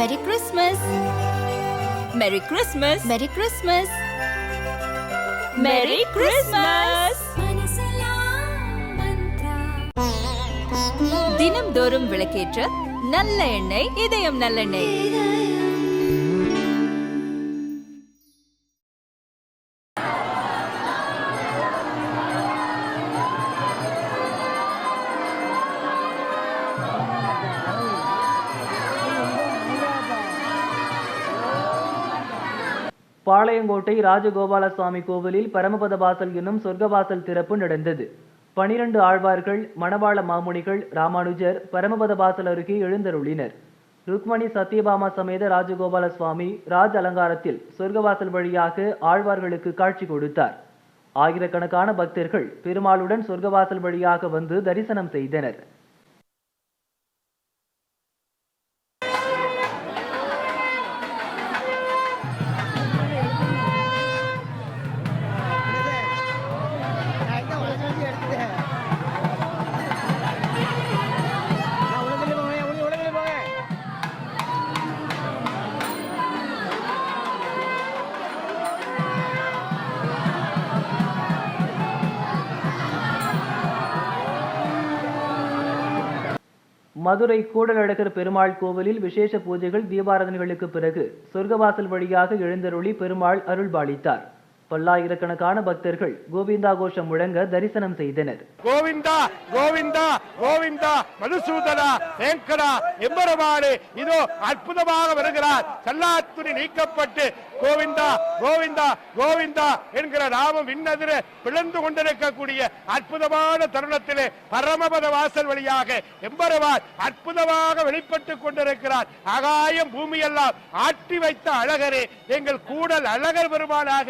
மெரி கிறிஸ்மஸ் மெரி கிறிஸ்மஸ் மெரி கிறிஸ்மஸ் மெரி கிறிஸ்மஸ் தினம்தோறும் விளக்கேற்ற நல்ல எண்ணெய் இதயம் நல்லெண்ணெய். பாளையங்கோட்டை ராஜகோபாலசுவாமி கோவிலில் பரமபத வாசல் என்னும் சொர்க்கவாசல் திறப்பு நடந்தது. பனிரெண்டு ஆழ்வார்கள் மணவாள மாமுனிகள் ராமானுஜர் பரமபத வாசல் அருகே எழுந்தருளினர். ருக்மணி சத்யபாமா சமேத ராஜகோபால சுவாமி ராஜ அலங்காரத்தில் சொர்க்கவாசல் வழியாக ஆழ்வார்களுக்கு காட்சி கொடுத்தார். ஆயிரக்கணக்கான பக்தர்கள் பெருமாளுடன் சொர்க்கவாசல் வழியாக வந்து தரிசனம் செய்தனர். மதுரை கூடலழகர் பெருமாள் கோவிலில் விசேஷ பூஜைகள் தீபாராதனைகளுக்கு பிறகு சொர்க்கவாசல் வழியாக எழுந்தருளி பெருமாள் அருள்பாலித்தார். பல்லாயிரக்கணக்கான பக்தர்கள் கோவிந்தா கோஷம் முழங்க தரிசனம் செய்தனர். கோவிந்தா கோவிந்தா கோவிந்தா மதுசூதனா வேங்கடா எம்பெருமானே இதோ அற்புதமாக வருகிறார். சல்லாத்துணி நீக்கப்பட்டு கோவிந்தா கோவிந்தா கோவிந்தா என்கிற நாமம் விண்ணதிர பிளந்து கொண்டிருக்கக்கூடிய அற்புதமான தருணத்திலே பரமபத வாசல் வழியாக எம்பெருமான் அற்புதமாக வெளிப்பட்டுக் கொண்டிருக்கிறார். அகாயம் பூமியெல்லாம் ஆட்டி வைத்த அழகரே எங்கள் கூடல் அழகர் பெருமானாக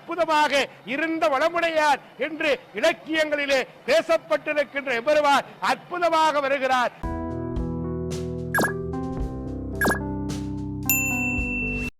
அற்புதமாக இருந்த வளமுடையார் என்று இலக்கியங்களிலே பேசப்பட்டிருக்கின்ற எவருவார் அற்புதமாக வருகிறார்.